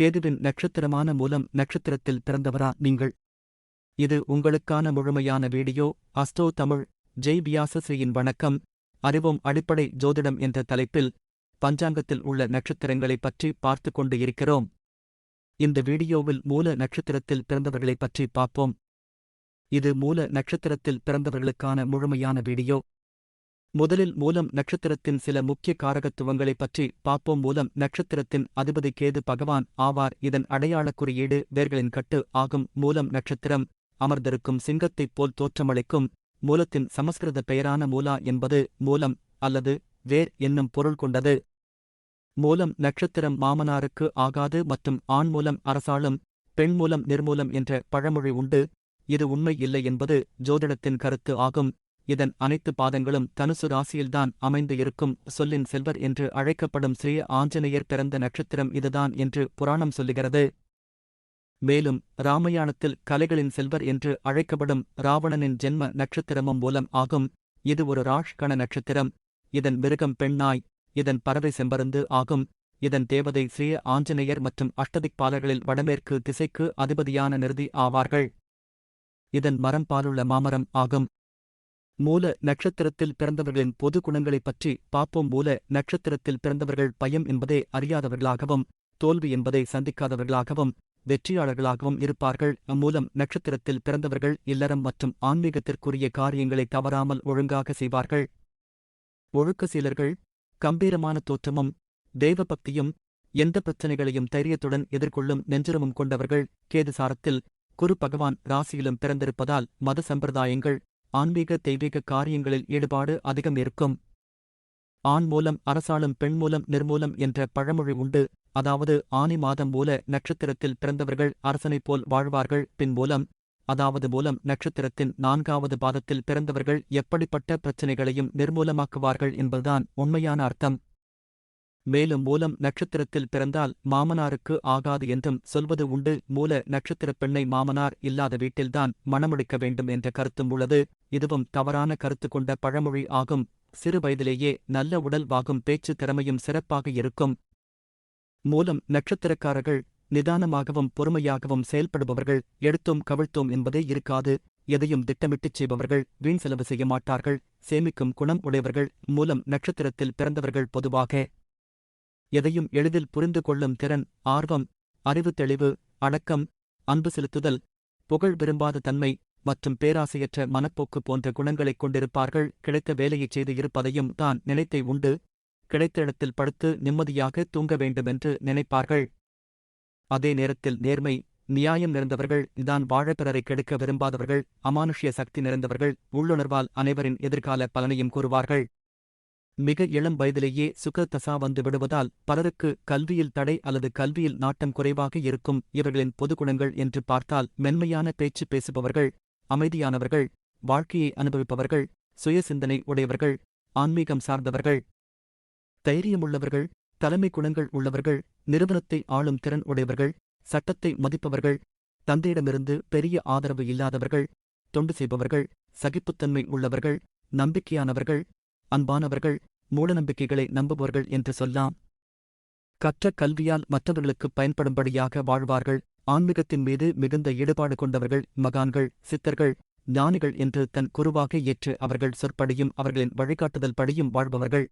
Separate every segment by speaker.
Speaker 1: கேதுவின் நட்சத்திரமான மூலம் நட்சத்திரத்தில் பிறந்தவரா நீங்கள்? இது உங்களுக்கான முழுமையான வீடியோ. அஸ்டோ தமிழ் ஜெய் வியாசஸ்ரீயின் வணக்கம். அறிவும் அடிப்படை ஜோதிடம் என்ற தலைப்பில் பஞ்சாங்கத்தில் உள்ள நட்சத்திரங்களைப் பற்றி பார்த்து கொண்டு இருக்கிறோம். இந்த வீடியோவில் மூல நட்சத்திரத்தில் பிறந்தவர்களைப் பற்றி பார்ப்போம். இது மூல நட்சத்திரத்தில் பிறந்தவர்களுக்கான முழுமையான வீடியோ. முதலில் மூலம் நட்சத்திரத்தின் சில முக்கிய காரகத்துவங்களைப் பற்றி பார்ப்போம். மூலம் நட்சத்திரத்தின் அதிபதி கேது பகவான் ஆவார். இதன் அடையாளக் குறியீடு வேர்களின் கட்டு ஆகும். மூலம் நட்சத்திரம் அமர்ந்திருக்கும் சிங்கத்தைப் போல் தோற்றமளிக்கும். மூலத்தின் சமஸ்கிருத பெயரான மூலா என்பது மூலம் அல்லது வேர் என்னும் பொருள் கொண்டது. மூலம் நட்சத்திரம் மாமனாருக்கு ஆகாது மற்றும் ஆண் மூலம் அரசாளும் பெண் மூலம் நிர்மூலம் என்ற பழமொழி உண்டு. இது உண்மை இல்லை என்பது ஜோதிடத்தின் கருத்து ஆகும். இதன் அனைத்து பாதங்களும் தனுசு ராசியில்தான் அமைந்து இருக்கும் சொல்லின் செல்வர் என்று அழைக்கப்படும் ஸ்ரீ ஆஞ்சநேயர் பிறந்த நட்சத்திரம் இதுதான் என்று புராணம் சொல்லுகிறது. மேலும் இராமயாணத்தில் கலைகளின் செல்வர் என்று அழைக்கப்படும் ராவணனின் ஜென்ம நட்சத்திரமும் மூலம் ஆகும். இது ஒரு ராஷ்கண நட்சத்திரம். இதன் மிருகம் பெண்ணாய் இதன் பறவை செம்பருந்து ஆகும். இதன் தேவதை ஸ்ரீ ஆஞ்சநேயர் மற்றும் அஷ்டதிக்பாலர்களில் வடமேற்கு திசைக்கு அதிபதியான நிறுதி ஆவார்கள். இதன் மரம் பாலுள்ள மாமரம் ஆகும். மூல நட்சத்திரத்தில் பிறந்தவர்களின் பொது குணங்களைப் பற்றி பார்ப்போம். மூல நட்சத்திரத்தில் பிறந்தவர்கள் பயம் என்பதை அறியாதவர்களாகவும் தோல்வி என்பதை சந்திக்காதவர்களாகவும் வெற்றியாளர்களாகவும் இருப்பார்கள். அம்மூலம் நட்சத்திரத்தில் பிறந்தவர்கள் இல்லறம் மற்றும் ஆன்மீகத்திற்குரிய காரியங்களை தவறாமல் ஒழுங்காக செய்வார்கள். ஒழுக்க சீலர்கள் கம்பீரமான தோற்றமும் தெய்வபக்தியும் எந்த பிரச்சனைகளையும் தைரியத்துடன் எதிர்கொள்ளும் நெஞ்சுரமும் கொண்டவர்கள். கேதுசாரத்தில் குரு பகவான் ராசியிலும் பிறந்திருப்பதால் மத சம்பிரதாயங்கள் ஆன்மீக தெய்வீக காரியங்களில் ஈடுபாடு அதிகம் இருக்கும். ஆண் மூலம் அரசாளும் பெண் மூலம் நிர்மூலம் என்ற பழமொழி உண்டு. அதாவது ஆனி மாதம் மூல நட்சத்திரத்தில் பிறந்தவர்கள் அரசனைப் போல் வாழ்வார்கள். பின் மூலம் அதாவது மூலம் நட்சத்திரத்தின் நான்காவது பாதத்தில் பிறந்தவர்கள் எப்படிப்பட்ட பிரச்சினைகளையும் நிர்மூலமாக்குவார்கள் என்பதுதான் உண்மையான அர்த்தம். மேலும் மூலம் நட்சத்திரத்தில் பிறந்தால் மாமனாருக்கு ஆகாது என்றும் சொல்வது உண்டு. மூல நட்சத்திரப் பெண்ணை மாமனார் இல்லாத வீட்டில்தான் மணமுடிக்க வேண்டும் என்ற கருத்தும் உள்ளது. இதுவும் தவறான கருத்து கொண்ட பழமொழி ஆகும். சிறு வயதிலேயே நல்ல உடல் வாகும் பேச்சு திறமையும் சிறப்பாக இருக்கும். மூலம் நட்சத்திரக்காரர்கள் நிதானமாகவும் பொறுமையாகவும் செயல்படுபவர்கள் எடுத்தோம் கவிழ்த்தோம் என்பதே இருக்காது. எதையும் திட்டமிட்டுச் செய்பவர்கள் வீண் செலவு செய்ய மாட்டார்கள். சேமிக்கும் குணம் உடையவர்கள் மூலம் நட்சத்திரத்தில் பிறந்தவர்கள் பொதுவாக எதையும் எளிதில் புரிந்து கொள்ளும் திறன் ஆர்வம் அறிவு தெளிவு அடக்கம் அன்பு செலுத்துதல் புகழ் விரும்பாத தன்மை மற்றும் பேராசையற்ற மனப்போக்கு போன்ற குணங்களைக் கொண்டிருப்பார்கள். கிடைத்த வேலையைச் செய்து இருப்பதையும் தான் நினைத்தை உண்டு. கிடைத்த இடத்தில் படுத்து நிம்மதியாக தூங்க வேண்டுமென்று நினைப்பார்கள். அதே நேரத்தில் நேர்மை நியாயம் நிறைந்தவர்கள் தான் வாழ பிறரை கெடுக்க விரும்பாதவர்கள் அமானுஷ்ய சக்தி நிறைந்தவர்கள் உள்ளுணர்வால் அனைவரின் எதிர்கால பலனையும் கூறுவார்கள். மிக இளம் வயதிலேயே சுகதசா வந்து விடுவதால் பலருக்கு கல்வியில் தடை அல்லது கல்வியில் நாட்டம் குறைவாக இருக்கும் இவர்களின் பொதுகுணங்கள் என்று பார்த்தால் மென்மையான பேச்சு பேசுபவர்கள் அமைதியானவர்கள் வாழ்க்கையை அனுபவிப்பவர்கள் சுய சிந்தனை உடையவர்கள் ஆன்மீகம் சார்ந்தவர்கள். தைரியமுள்ளவர்கள் தலைமை குணங்கள் உள்ளவர்கள் நிறுவனத்தை ஆளும் திறன் உடையவர்கள் சட்டத்தை மதிப்பவர்கள் தந்தையிடமிருந்து பெரிய ஆதரவு இல்லாதவர்கள் தொண்டு செய்பவர்கள் சகிப்புத்தன்மை உள்ளவர்கள் நம்பிக்கையானவர்கள் அன்பானவர்கள் மூடநம்பிக்கைகளை நம்புபவர்கள் என்று சொல்லாம். கற்ற கல்வியால் மற்றவர்களுக்கு பயன்படும்படியாக வாழ்வார்கள். ஆன்மீகத்தின் மீது மிகுந்த ஈடுபாடு கொண்டவர்கள் மகான்கள் சித்தர்கள் ஞானிகள் என்று தன் குருவாக ஏற்று அவர்கள் சொற்படியும் அவர்களின் வழிகாட்டுதல் படியும் வாழ்பவர்கள்.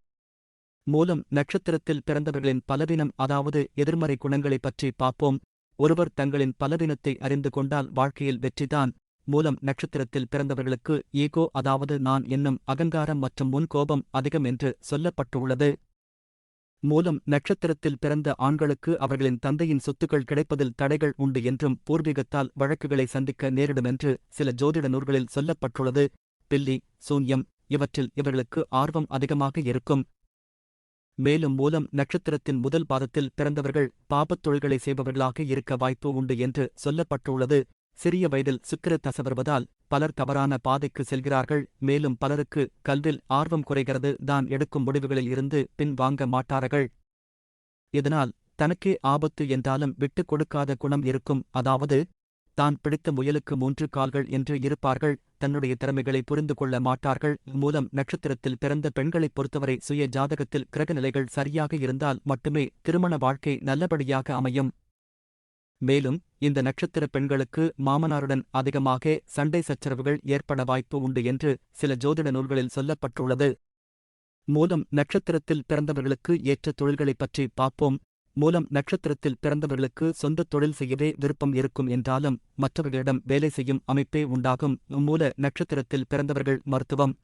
Speaker 1: மூலம் நட்சத்திரத்தில் பிறந்தவர்களின் பலவீனம் அதாவது எதிர்மறை குணங்களைப் பற்றி பார்ப்போம். ஒருவர் தங்களின் பலவீனத்தை அறிந்து கொண்டால் வாழ்க்கையில் வெற்றிதான். மூலம் நட்சத்திரத்தில் பிறந்தவர்களுக்கு ஈகோ அதாவது நான் என்னும் அகங்காரம் மற்றும் முன்கோபம் அதிகம் என்று சொல்லப்பட்டுள்ளது. மூலம் நட்சத்திரத்தில் பிறந்த ஆண்களுக்கு அவர்களின் தந்தையின் சொத்துக்கள் கிடைப்பதில் தடைகள் உண்டு என்றும் பூர்வீகத்தால் வழக்குகளை சந்திக்க நேரிடுமென்று சில ஜோதிட நூல்களில் சொல்லப்பட்டுள்ளது. பில்லி சூன்யம் இவற்றில் இவர்களுக்கு ஆர்வம் அதிகமாக இருக்கும். மேலும் மூலம் நட்சத்திரத்தின் முதல் பாதத்தில் பிறந்தவர்கள் பாபத் தொழில்களை செய்பவர்களாக இருக்க வாய்ப்பு உண்டு என்று சொல்லப்பட்டுள்ளது. சிறிய வயதில் சுக்கிர தசை வருவதால் பலர் தவறான பாதைக்கு செல்கிறார்கள் மேலும் பலருக்கு கல்வில் ஆர்வம் குறைகிறது தான் எடுக்கும் முடிவுகளில் இருந்து பின் வாங்க மாட்டார்கள். இதனால் தனக்கே ஆபத்து என்றாலும் விட்டுக் கொடுக்காத குணம் இருக்கும் அதாவது தான் பிடித்த முயலுக்கு மூன்று கால்கள் என்று இருப்பார்கள் தன்னுடைய திறமைகளை புரிந்து கொள்ள மாட்டார்கள். மூலம் நட்சத்திரத்தில் பிறந்த பெண்களைப் பொறுத்தவரை சுய ஜாதகத்தில் கிரகநிலைகள் சரியாக இருந்தால் மட்டுமே திருமண வாழ்க்கை நல்லபடியாக அமையும். மேலும் இந்த நட்சத்திர பெண்களுக்கு மாமனாருடன் அதிகமாக சண்டை சச்சரவுகள் ஏற்பட வாய்ப்பு உண்டு என்று சில ஜோதிட நூல்களில் சொல்லப்பட்டுள்ளது. மூலம் நட்சத்திரத்தில் பிறந்தவர்களுக்கு ஏற்ற தொழில்களைப் பற்றி பார்ப்போம். மூலம் நட்சத்திரத்தில் பிறந்தவர்களுக்கு சொந்த தொழில் செய்யவே விருப்பம் இருக்கும் என்றாலும் மற்றவர்களிடம் வேலை செய்யும் அமைப்பே உண்டாகும். மூல நட்சத்திரத்தில் பிறந்தவர்கள் மருத்துவம்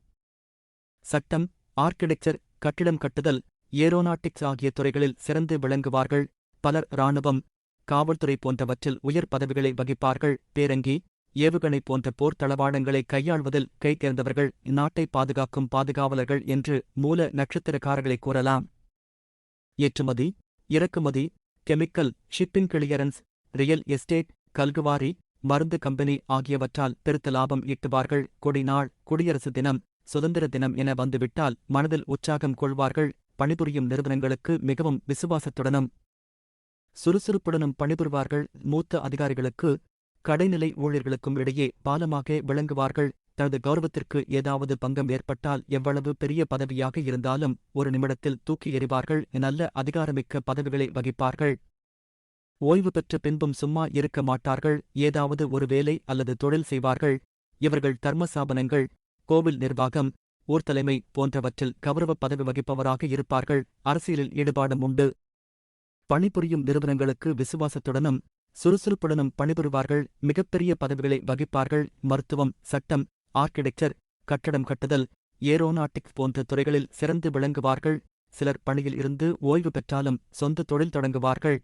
Speaker 1: சட்டம் ஆர்கிடெக்சர் கட்டிடம் கட்டுதல் ஏரோநாட்டிக்ஸ் ஆகிய துறைகளில் சிறந்து விளங்குவார்கள். பலர் இராணுவம் காவல்துறை போன்றவற்றில் உயர் பதவிகளை வகிப்பார்கள். பேரங்கி ஏவுகணை போன்ற போர் தளவாடங்களை கையாள்வதில் கை தேர்ந்தவர்கள் நாட்டை பாதுகாக்கும் பாதுகாவலர்கள் என்று மூல நட்சத்திரக்காரர்களை கூறலாம். ஏற்றுமதி இறக்குமதி chemical shipping clearance real estate கல்குவாரி மருந்து கம்பெனி ஆகியவற்றால் பெருத்த லாபம் ஈட்டுவார்கள். கொடிநாள் குடியரசு தினம் சுதந்திர தினம் என வந்துவிட்டால் மனதில் உற்சாகம் கொள்வார்கள். பணிபுரியும் நிறுவனங்களுக்கு மிகவும் விசுவாசத்துடனும் சுறுசுறுப்புடனும் பணிபுரிவார்கள். மூத்த அதிகாரிகளுக்கு கடைநிலை ஊழியர்களுக்கும் இடையே பாலமாக விளங்குவார்கள். தனது கௌரவத்திற்கு ஏதாவது பங்கம் ஏற்பட்டால் எவ்வளவு பெரிய பதவியாக இருந்தாலும் ஒரு நிமிடத்தில் தூக்கி எறிவார்கள். நல்ல அதிகாரமிக்க பதவிகளை வகிப்பார்கள். ஓய்வு பெற்ற பின்பும் சும்மா இருக்க மாட்டார்கள். ஏதாவது ஒரு வேலை அல்லது தொழில் செய்வார்கள். இவர்கள் தர்மசாபனங்கள் கோவில் நிர்வாகம் ஊர் தலைமை போன்றவற்றில் கௌரவ பதவி வகிப்பவராக இருப்பார்கள். அரசியலில் ஈடுபாடும் உண்டு. பணிபுரியும் நிறுவனங்களுக்கு விசுவாசத்துடனும் சுறுசுறுப்புடனும் பணிபுரிவார்கள் மிகப்பெரிய பதவிகளை வகிப்பார்கள் மருத்துவம் சட்டம் ஆர்கிடெக்சர் கட்டடம் கட்டுதல் ஏரோநாட்டிக்ஸ் போன்ற துறைகளில் சிறந்து விளங்குவார்கள் சிலர் பணியில் இருந்து ஓய்வு பெற்றாலும் சொந்த தொழில் தொடங்குவார்கள்.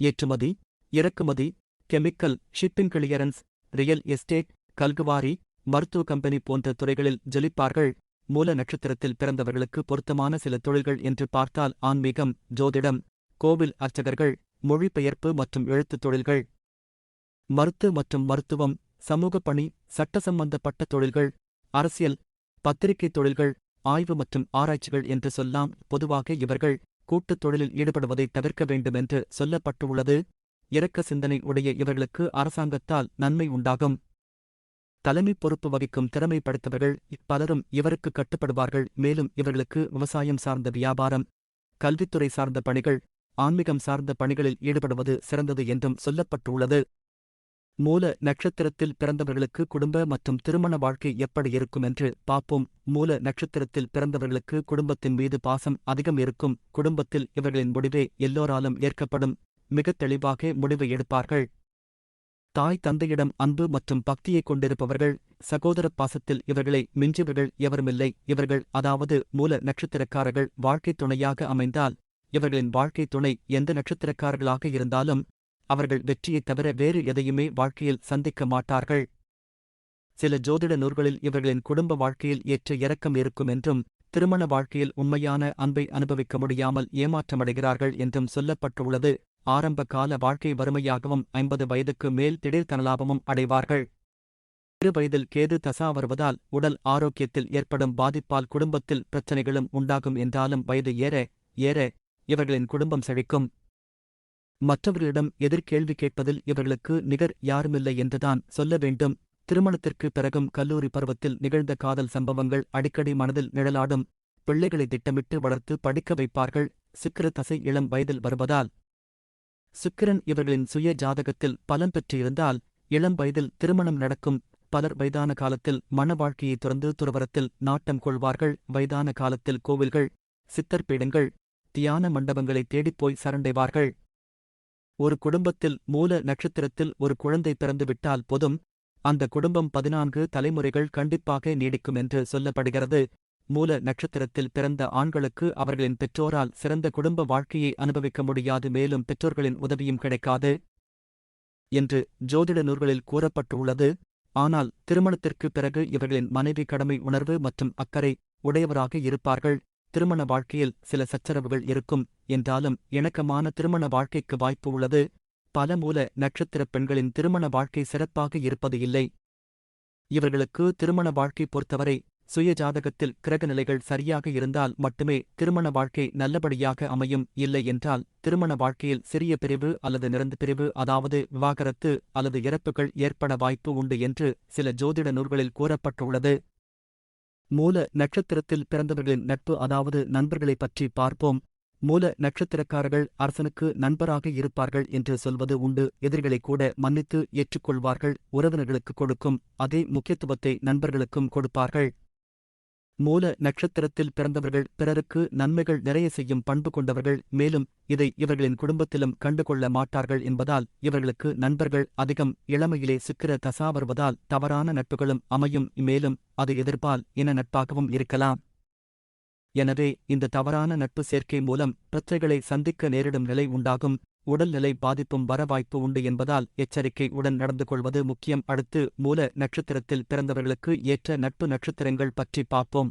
Speaker 1: ஏற்றுமதி இறக்குமதி chemical shipping clearance real estate கல்குவாரி மருத்துவ கம்பெனி போன்ற துறைகளில் ஜொலிப்பார்கள். மூல நட்சத்திரத்தில் பிறந்தவர்களுக்கு பொருத்தமான சில தொழில்கள் என்று பார்த்தால் ஆன்மீகம் ஜோதிடம் கோவில் அர்ச்சகர்கள் மொழிபெயர்ப்பு மற்றும் எழுத்துத் தொழில்கள். மருத்து மற்றும் மருத்துவம் சமூக பணி சட்ட சம்பந்தப்பட்ட தொழில்கள் அரசியல் பத்திரிகை தொழில்கள் ஆய்வு மற்றும் ஆராய்ச்சிகள் என்று சொல்லாம் பொதுவாக இவர்கள் கூட்டுத் தொழிலில் ஈடுபடுவதை தவிர்க்க வேண்டுமென்று சொல்லப்பட்டுள்ளது. இரக்க சிந்தனை உடைய இவர்களுக்கு அரசாங்கத்தால் நன்மை உண்டாகும். தலைமை பொறுப்பு வகிக்கும் திறமை படைத்தவர்கள் பலரும் இவருக்கு கட்டுப்படுவார்கள். மேலும் இவர்களுக்கு விவசாயம் சார்ந்த வியாபாரம் கல்வித்துறை சார்ந்த பணிகள் ஆன்மீகம் சார்ந்த பணிகளில் ஈடுபடுவது சிறந்தது என்றும் சொல்லப்பட்டுள்ளது. மூல நட்சத்திரத்தில் பிறந்தவர்களுக்கு குடும்ப மற்றும் திருமண வாழ்க்கை எப்படி இருக்கும் என்று பார்ப்போம். மூல நட்சத்திரத்தில் பிறந்தவர்களுக்கு குடும்பத்தின் மீது பாசம் அதிகம் இருக்கும். குடும்பத்தில் இவர்களின் முடிவே எல்லோராலும் ஏற்கப்படும். மிகத் தெளிவாக முடிவு எடுப்பார்கள். தாய் தந்தையிடம் அன்பு மற்றும் பக்தியைக் கொண்டிருப்பவர்கள் சகோதர பாசத்தில் இவர்களை மிஞ்சியவர்கள் எவருமில்லை. இவர்கள் அதாவது மூல நட்சத்திரக்காரர்கள் வாழ்க்கைத் துணையாக அமைந்தால் இவர்களின் வாழ்க்கை துணை எந்த நட்சத்திரக்காரர்களாக இருந்தாலும் அவர்கள் வெற்றியைத் தவிர வேறு எதையுமே வாழ்க்கையில் சந்திக்க மாட்டார்கள். சில ஜோதிட நூல்களில் இவர்களின் குடும்ப வாழ்க்கையில் ஏற்ற இறக்கம் இருக்கும் என்றும் திருமண வாழ்க்கையில் உண்மையான அன்பை அனுபவிக்க முடியாமல் ஏமாற்றமடைகிறார்கள் என்றும் சொல்லப்பட்டுள்ளது. ஆரம்ப கால வாழ்க்கை வறுமையாகவும் ஐம்பது வயதுக்கு மேல் திடீர் தனலாபமும் அடைவார்கள். இரு வயதில் கேது தசா வருவதால் உடல் ஆரோக்கியத்தில் ஏற்படும் பாதிப்பால் குடும்பத்தில் பிரச்சனைகளும் உண்டாகும் என்றாலும் வயது ஏற ஏற இவர்களின் குடும்பம் செழிக்கும். மற்றவர்களிடம் எதிர்கேள்வி கேட்பதில் இவர்களுக்கு நிகர் யாருமில்லை என்றுதான் சொல்ல வேண்டும். திருமணத்திற்கு பிறகும் கல்லூரி பருவத்தில் நிகழ்ந்த காதல் சம்பவங்கள் அடிக்கடி மனதில் நிழலாடும். பிள்ளைகளை திட்டமிட்டு வளர்த்து படிக்க வைப்பார்கள். சுக்கிர தசை இளம் வயதில் வருவதால். சுக்கிரன் இவர்களின் சுய ஜாதகத்தில் பலன் பெற்றிருந்தால் இளம் வயதில் திருமணம் நடக்கும். பலர் வயதான காலத்தில் மன வாழ்க்கையை துறந்து துறவரத்தில் நாட்டம் கொள்வார்கள். வயதான காலத்தில் கோவில்கள் சித்தர்பீடங்கள் தியான மண்டபங்களை தேடிப்போய் சரண்டைவார்கள். ஒரு குடும்பத்தில் மூல நட்சத்திரத்தில் ஒரு குழந்தை பிறந்துவிட்டால் போதும். அந்த குடும்பம் பதினான்கு தலைமுறைகள் கண்டிப்பாக நீடிக்கும் என்று சொல்லப்படுகிறது. மூல நட்சத்திரத்தில் பிறந்த ஆண்களுக்கு அவர்களின் பெற்றோரால் சிறந்த குடும்ப வாழ்க்கையை அனுபவிக்க முடியாது. மேலும் பெற்றோர்களின் உதவியும் கிடைக்காது என்று ஜோதிட நூல்களில் கூறப்பட்டுள்ளது. ஆனால் திருமணத்திற்கு பிறகு இவர்களின் மனைவி கடமை உணர்வு மற்றும் அக்கறை உடையவராக இருப்பார்கள். திருமண வாழ்க்கையில் சில சச்சரவுகள் இருக்கும். என்றாலும் இணக்கமான திருமண வாழ்க்கைக்கு வாய்ப்பு உள்ளது. பல மூல நட்சத்திரப் பெண்களின் திருமண வாழ்க்கை சிறப்பாக இருப்பது இல்லை. இவர்களுக்கு திருமண வாழ்க்கை பொறுத்தவரை சுய ஜாதகத்தில் கிரகநிலைகள் சரியாக இருந்தால் மட்டுமே திருமண வாழ்க்கை நல்லபடியாக அமையும். இல்லை என்றால் திருமண வாழ்க்கையில் சிறிய பிரிவு அல்லது நிறந்த பிரிவு அதாவது விவாகரத்து அல்லது இறப்புகள் ஏற்பட வாய்ப்பு உண்டு என்று சில ஜோதிட நூல்களில் கூறப்பட்டுள்ளது. மூல நட்சத்திரத்தில் பிறந்தவர்களின் நட்பு அதாவது நண்பர்களைப் பற்றி பார்ப்போம். மூல நட்சத்திரக்காரர்கள் அரசனுக்கு நண்பராக இருப்பார்கள் என்று சொல்வது உண்டு. எதிரிகளை கூட மன்னித்து ஏற்றுக்கொள்வார்கள் உறவினர்களுக்கு கொடுக்கும். அதே முக்கியத்துவத்தை நண்பர்களுக்கும் கொடுப்பார்கள். மூல நட்சத்திரத்தில் பிறந்தவர்கள் பிறருக்கு நன்மைகள் நிறைய செய்யும் பண்பு கொண்டவர்கள் மேலும் இதை இவர்களின் குடும்பத்திலும் கண்டுகொள்ள மாட்டார்கள் என்பதால் இவர்களுக்கு நண்பர்கள் அதிகம் இளமையிலே சிக்கிர தசா வருவதால் தவறான நட்புகளும் அமையும். மேலும் அது எதிர்ப்பால் இன நட்பாகவும் இருக்கலாம். எனவே இந்த தவறான நட்பு சேர்க்கை மூலம் பிரச்சைகளை சந்திக்க நேரிடும் நிலை உண்டாகும். உடல்நிலை பாதிப்பும் வர வாய்ப்பு உண்டு என்பதால் எச்சரிக்கை உடன் நடந்து கொள்வது முக்கியம். அடுத்து மூல நட்சத்திரத்தில் பிறந்தவர்களுக்கு ஏற்ற நட்பு நட்சத்திரங்கள் பற்றி பார்ப்போம்.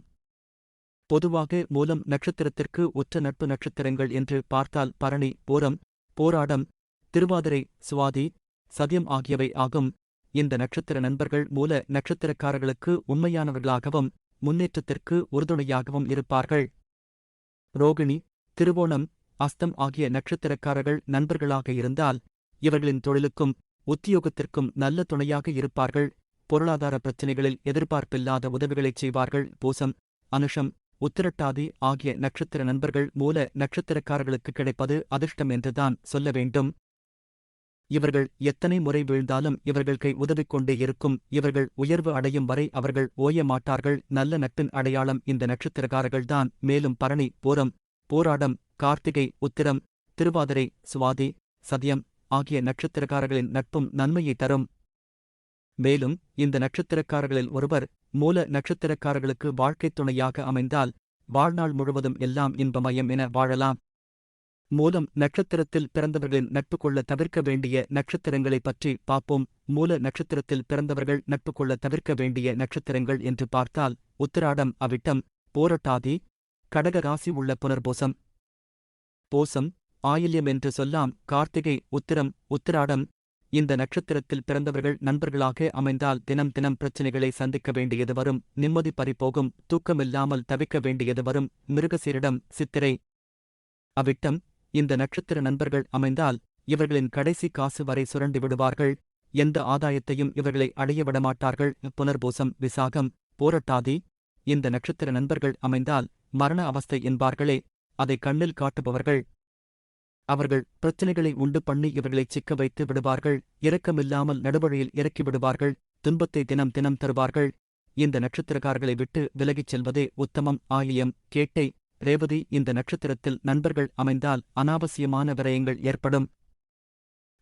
Speaker 1: பொதுவாக மூலம் நட்சத்திரத்திற்கு ஒற்ற நட்பு நட்சத்திரங்கள் என்று பார்த்தால் பரணி போரம் போராடம் திருவாதிரை சுவாதி சதியம் ஆகியவை ஆகும். இந்த நட்சத்திர நண்பர்கள் மூல நட்சத்திரக்காரர்களுக்கு உண்மையானவர்களாகவும் முன்னேற்றத்திற்கு உறுதுணையாகவும் இருப்பார்கள். ரோகிணி திருவோணம் அஸ்தம் ஆகிய நட்சத்திரக்காரர்கள் நண்பர்களாக இருந்தால் இவர்களின் தொழிலுக்கும் உத்தியோகத்திற்கும் நல்ல துணையாக இருப்பார்கள். பொருளாதார பிரச்சினைகளில் எதிர்பார்ப்பில்லாத உதவிகளைச் செய்வார்கள். பூசம் அனுஷம் உத்திரட்டாதி ஆகிய நட்சத்திர நண்பர்கள் மூல நட்சத்திரக்காரர்களுக்கு கிடைப்பது அதிர்ஷ்டம் என்றுதான் சொல்ல வேண்டும். இவர்கள் எத்தனை முறை வீழ்ந்தாலும் இவர்கள் கை உதவிக் கொண்டே இருக்கும். இவர்கள் உயர்வு அடையும் வரை அவர்கள் ஓய மாட்டார்கள். நல்ல நட்பின் அடையாளம் இந்த நட்சத்திரக்காரர்கள்தான். மேலும் பரணி பூரம் போராடம் கார்த்திகை உத்திரம் திருவாதிரை சுவாதி சதியம் ஆகிய நட்சத்திரக்காரர்களின் நட்பும் நன்மையை தரும். மேலும் இந்த நட்சத்திரக்காரர்களில் ஒருவர் மூல நட்சத்திரக்காரர்களுக்கு வாழ்க்கைத் துணையாக அமைந்தால் வாழ்நாள் முழுவதும் எல்லாம் இன்பமயம் என வாழலாம். மூலம் நட்சத்திரத்தில் பிறந்தவர்களின் நட்பு கொள்ள தவிர்க்க வேண்டிய நட்சத்திரங்களைப் பற்றி பார்ப்போம். மூல நட்சத்திரத்தில் பிறந்தவர்கள் நட்பு கொள்ள தவிர்க்க வேண்டிய நட்சத்திரங்கள் என்று பார்த்தால் உத்திராடம் அவிட்டம் போரட்டாதி கடக ராசி உள்ள புனர்போசம் போசம் ஆயில்யம் என்று சொல்லாம் கார்த்திகை உத்திரம் உத்திராடம். இந்த நட்சத்திரத்தில் பிறந்தவர்கள் நண்பர்களாக அமைந்தால் தினம் தினம் பிரச்சினைகளை சந்திக்க வேண்டியது வரும். நிம்மதி பறிபோகும் தூக்கமில்லாமல் தவிக்க வேண்டியது வரும். மிருகசீரிடம் சித்திரை. அவிட்டம் இந்த நட்சத்திர நண்பர்கள் அமைந்தால் இவர்களின் கடைசி காசு வரை சுரண்டி விடுவார்கள். எந்த ஆதாயத்தையும் இவர்களை அடைய விடமாட்டார்கள். புனர்போசம் விசாகம் போரட்டாதி. இந்த நட்சத்திர நண்பர்கள் அமைந்தால் மரண அவஸ்தை என்பார்களே அதை கண்ணில் காட்டுபவர்கள். அவர்கள் பிரச்சனைகளை உண்டு பண்ணி இவர்களைச் சிக்க வைத்து விடுவார்கள் இரக்கமில்லாமல் நடுவழியில் இறக்கி விடுவார்கள் துன்பத்தை தினம் தினம் தருவார்கள். இந்த நட்சத்திரக்காரர்களை விட்டு விலகிச் செல்வதே உத்தமம். ஆயியம் கேட்டை ரேவதி இந்த நட்சத்திரத்தில் நண்பர்கள் அமைந்தால் அனாவசியமான விரயங்கள் ஏற்படும்.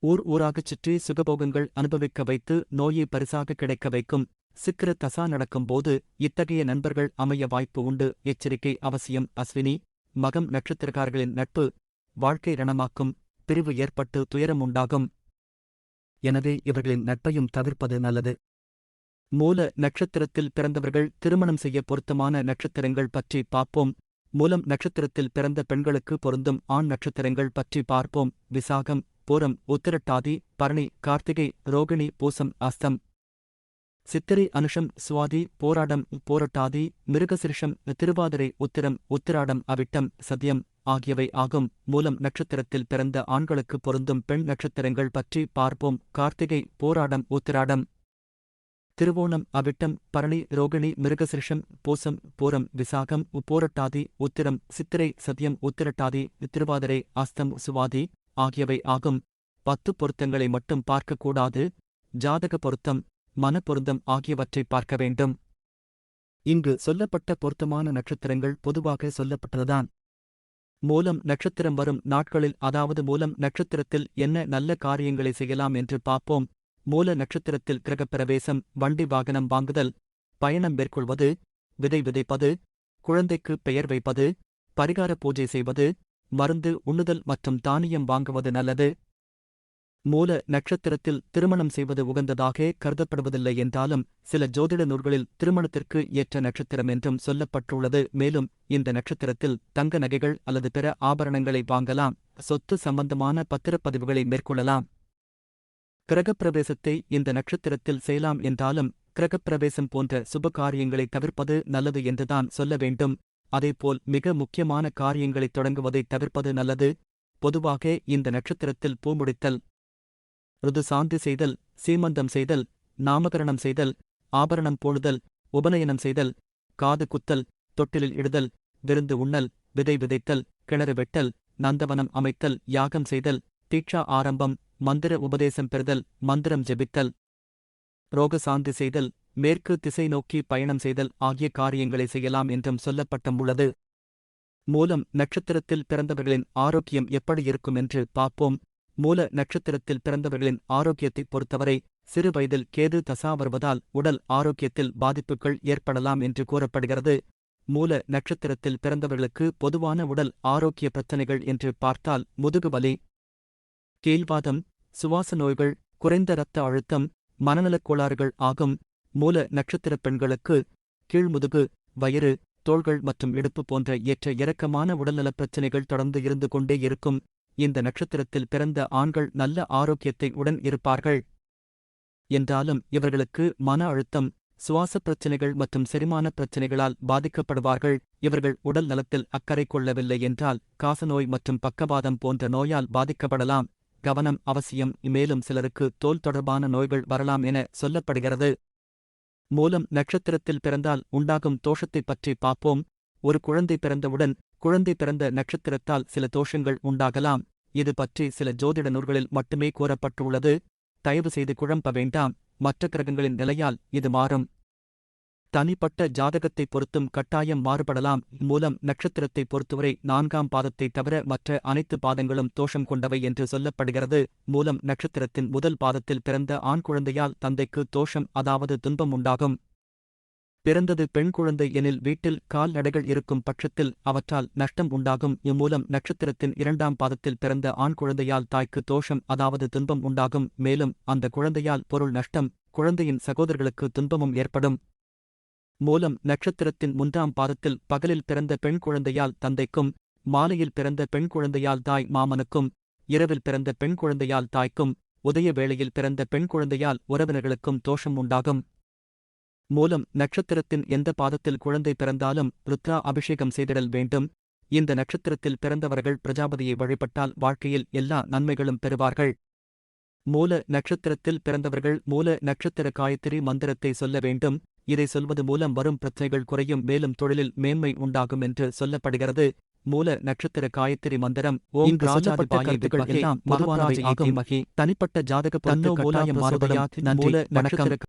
Speaker 1: ஊர் ஊராகச் சுற்றி சுகபோகங்கள் அனுபவிக்க வைத்து நோயை பரிசாக கிடைக்க வைக்கும். சிக்கிர தசா நடக்கும்போது இத்தகைய நண்பர்கள் அமைய வாய்ப்பு உண்டு. எச்சரிக்கை அவசியம். அஸ்வினி மகம் நட்சத்திரக்காரர்களின் நட்பு வாழ்க்கை ரணமாக்கும் பிரிவு ஏற்பட்டு துயரம் உண்டாகும். எனவே இவர்களின் நட்பையும் தவிர்ப்பது நல்லது. மூல நட்சத்திரத்தில் பிறந்தவர்கள் திருமணம் செய்ய பொருத்தமான நட்சத்திரங்கள் பற்றி பார்ப்போம். மூலம் நட்சத்திரத்தில் பிறந்த பெண்களுக்கு பொருந்தும். ஆண் நட்சத்திரங்கள் பற்றி பார்ப்போம். விசாகம் பூரம் உத்திரட்டாதி பரணி கார்த்திகை ரோகிணி பூசம் அஸ்தம். சித்திரை அனுஷம் சுவாதி போராடம் போரட்டாதி மிருகசிருஷம் திருவாதிரை உத்திரம் உத்திராடம் அவிட்டம் சத்யம் ஆகியவை ஆகும். மூலம் நட்சத்திரத்தில் பிறந்த ஆண்களுக்கு பொருந்தும் பெண் நட்சத்திரங்கள் பற்றி பார்ப்போம். கார்த்திகை போராடம் உத்திராடம். திருவோணம் அவிட்டம் பரணி ரோகிணி மிருகசிருஷம் பூசம் பூரம் விசாகம் போரட்டாதி உத்திரம் சித்திரை சத்யம் உத்திரட்டாதி திருவாதிரை அஸ்தம் சுவாதி ஆகியவை ஆகும். பத்து பொருத்தங்களை மட்டும் பார்க்கக்கூடாது. ஜாதக பொருத்தம். மனப்பொருந்தம் ஆகியவற்றை பார்க்க வேண்டும். இங்கு சொல்லப்பட்ட பொருத்தமான நட்சத்திரங்கள் பொதுவாக சொல்லப்பட்டதுதான். மூலம் நட்சத்திரம் வரும் நாட்களில் அதாவது மூலம் நட்சத்திரத்தில் என்ன நல்ல காரியங்களை செய்யலாம் என்று பார்ப்போம். மூல நட்சத்திரத்தில் கிரகப்பிரவேசம் வண்டி வாகனம் வாங்குதல் பயணம் மேற்கொள்வது விதை விதைப்பது குழந்தைக்கு பெயர் வைப்பது பரிகார பூஜை செய்வது மருந்து உண்ணுதல் மற்றும் தானியம் வாங்குவது நல்லது. மூல நட்சத்திரத்தில் திருமணம் செய்வது உகந்ததாக கருதப்படுவதில்லை என்றாலும் சில ஜோதிட நூல்களில் திருமணத்திற்கு ஏற்ற நட்சத்திரம் என்றும் சொல்லப்பட்டுள்ளது. மேலும் இந்த நட்சத்திரத்தில் தங்க நகைகள் அல்லது பிற ஆபரணங்களை வாங்கலாம். சொத்து சம்பந்தமான பத்திரப்பதிவுகளை மேற்கொள்ளலாம். கிரகப்பிரவேசத்தை இந்த நட்சத்திரத்தில் செய்யலாம் என்றாலும் கிரகப்பிரவேசம் போன்ற சுப காரியங்களை தவிர்ப்பது நல்லது என்றுதான் சொல்ல வேண்டும். அதேபோல் மிக முக்கியமான காரியங்களை தொடங்குவதை தவிர்ப்பது நல்லது. பொதுவாக இந்த நட்சத்திரத்தில் பூமுடித்தல் ருது சாந்தி செய்தல் சீமந்தம் செய்தல் நாமகரணம் செய்தல் ஆபரணம் போடுதல் உபநயனம் செய்தல் காது குத்தல் தொட்டிலில் இடுதல் விருந்து உண்ணல் விதை விதைத்தல் கிணறு வெட்டல் நந்தவனம் அமைத்தல் யாகம் செய்தல் தீட்சா ஆரம்பம் மந்திர உபதேசம் பெறுதல் மந்திரம் ஜெபித்தல் ரோகசாந்தி செய்தல் மேற்கு திசை நோக்கி பயணம் செய்தல் ஆகிய காரியங்களை செய்யலாம் என்றும் சொல்லப்பட்டும் உள்ளது. மூலம் நட்சத்திரத்தில் பிறந்தவர்களின் ஆரோக்கியம் எப்படி இருக்கும் என்று பார்ப்போம். மூல நட்சத்திரத்தில் பிறந்தவர்களின் ஆரோக்கியத்தைப் பொறுத்தவரை சிறு வயதில் கேது தசா வருவதால் உடல் ஆரோக்கியத்தில் பாதிப்புகள் ஏற்படலாம் என்று கூறப்படுகிறது. மூல நட்சத்திரத்தில் பிறந்தவர்களுக்கு பொதுவான உடல் ஆரோக்கிய பிரச்சனைகள் என்று பார்த்தால் முதுகு வலி கீழ்வாதம் சுவாச நோய்கள் குறைந்த இரத்த அழுத்தம் மனநலக் கோளாறுகள் ஆகும். மூல நட்சத்திரப் பெண்களுக்கு கீழ்முதுகு வயிறு தோள்கள் மற்றும் இடுப்பு போன்ற ஏற்ற இறக்கமான உடல்நலப் பிரச்சினைகள் தொடர்ந்து இருந்து கொண்டே இருக்கும். இந்த நட்சத்திரத்தில் பிறந்த ஆண்கள் நல்ல ஆரோக்கியத்தை உடன் இருப்பார்கள். என்றாலும் இவர்களுக்கு மன அழுத்தம் சுவாசப் பிரச்சினைகள் மற்றும் செரிமான பிரச்சினைகளால் பாதிக்கப்படுவார்கள். இவர்கள் உடல் நலத்தில் அக்கறை கொள்ளவில்லை என்றால் காசநோய் மற்றும் பக்கவாதம் போன்ற நோயால் பாதிக்கப்படலாம். கவனம் அவசியம் மேலும் சிலருக்கு தோல் தொடர்பான நோய்கள் வரலாம் என சொல்லப்படுகிறது. மூலம் நட்சத்திரத்தில் பிறந்தால் உண்டாகும் தோஷத்தைப் பற்றி பார்ப்போம். ஒரு குழந்தை பிறந்தவுடன் குழந்தை பிறந்த நட்சத்திரத்தால் சில தோஷங்கள் உண்டாகலாம். இது பற்றி சில ஜோதிட நூல்களில் மட்டுமே கூறப்பட்டுள்ளது. தயவு செய்து குழம்ப வேண்டாம். மற்ற கிரகங்களின் நிலையால் இது மாறும். தனிப்பட்ட ஜாதகத்தைப் பொறுத்தும் கட்டாயம் மாறுபடலாம். மூலம் நட்சத்திரத்தைப் பொறுத்தவரை நான்காம் பாதத்தைத் தவிர மற்ற அனைத்து பாதங்களும் தோஷம் கொண்டவை என்று சொல்லப்படுகிறது. மூலம் நட்சத்திரத்தின் முதல் பாதத்தில் பிறந்த ஆண் குழந்தையால் தந்தைக்கு தோஷம் அதாவது துன்பம் உண்டாகும். பிறந்தது பெண் குழந்தை எனில் வீட்டில் கால்நடைகள் இருக்கும் பட்சத்தில் அவற்றால் நஷ்டம் உண்டாகும். இம்மூலம் நட்சத்திரத்தின் இரண்டாம் பாதத்தில் பிறந்த ஆண் குழந்தையால் தாய்க்கு தோஷம் அதாவது துன்பம் உண்டாகும். மேலும் அந்த குழந்தையால் பொருள் நஷ்டம் குழந்தையின் சகோதரர்களுக்கு துன்பமும் ஏற்படும். மூலம் நட்சத்திரத்தின் மூன்றாம் பாதத்தில் பகலில் பிறந்த பெண் குழந்தையால் தந்தைக்கும் மாலையில் பிறந்த பெண் குழந்தையால் தாய் மாமனுக்கும் இரவில் பிறந்த பெண் குழந்தையால் தாய்க்கும் உதய வேளையில் பிறந்த பெண் குழந்தையால் உறவினர்களுக்கும் தோஷம் உண்டாகும். மூலம் நட்சத்திரத்தின் எந்த பாதத்தில் குழந்தை பிறந்தாலும் ருத்ரா அபிஷேகம் செய்திடல் வேண்டும். இந்த நட்சத்திரத்தில் பிறந்தவர்கள் பிரஜாபதியை வழிபட்டால் வாழ்க்கையில் எல்லா நன்மைகளும் பெறுவார்கள். மூல நட்சத்திரத்தில் பிறந்தவர்கள் மூல நட்சத்திர காயத்ரி மந்திரத்தை சொல்ல வேண்டும். இதை சொல்வது மூலம் வரும் பிரச்சனைகள் குறையும் மேலும் தொழிலில் மேன்மை உண்டாகும் என்று சொல்லப்படுகிறது. மூல நட்சத்திர காயத்ரி மந்திரம் ஓம்
Speaker 2: எல்லாம்
Speaker 1: தனிப்பட்ட ஜாதக
Speaker 2: மூல நட்சத்திர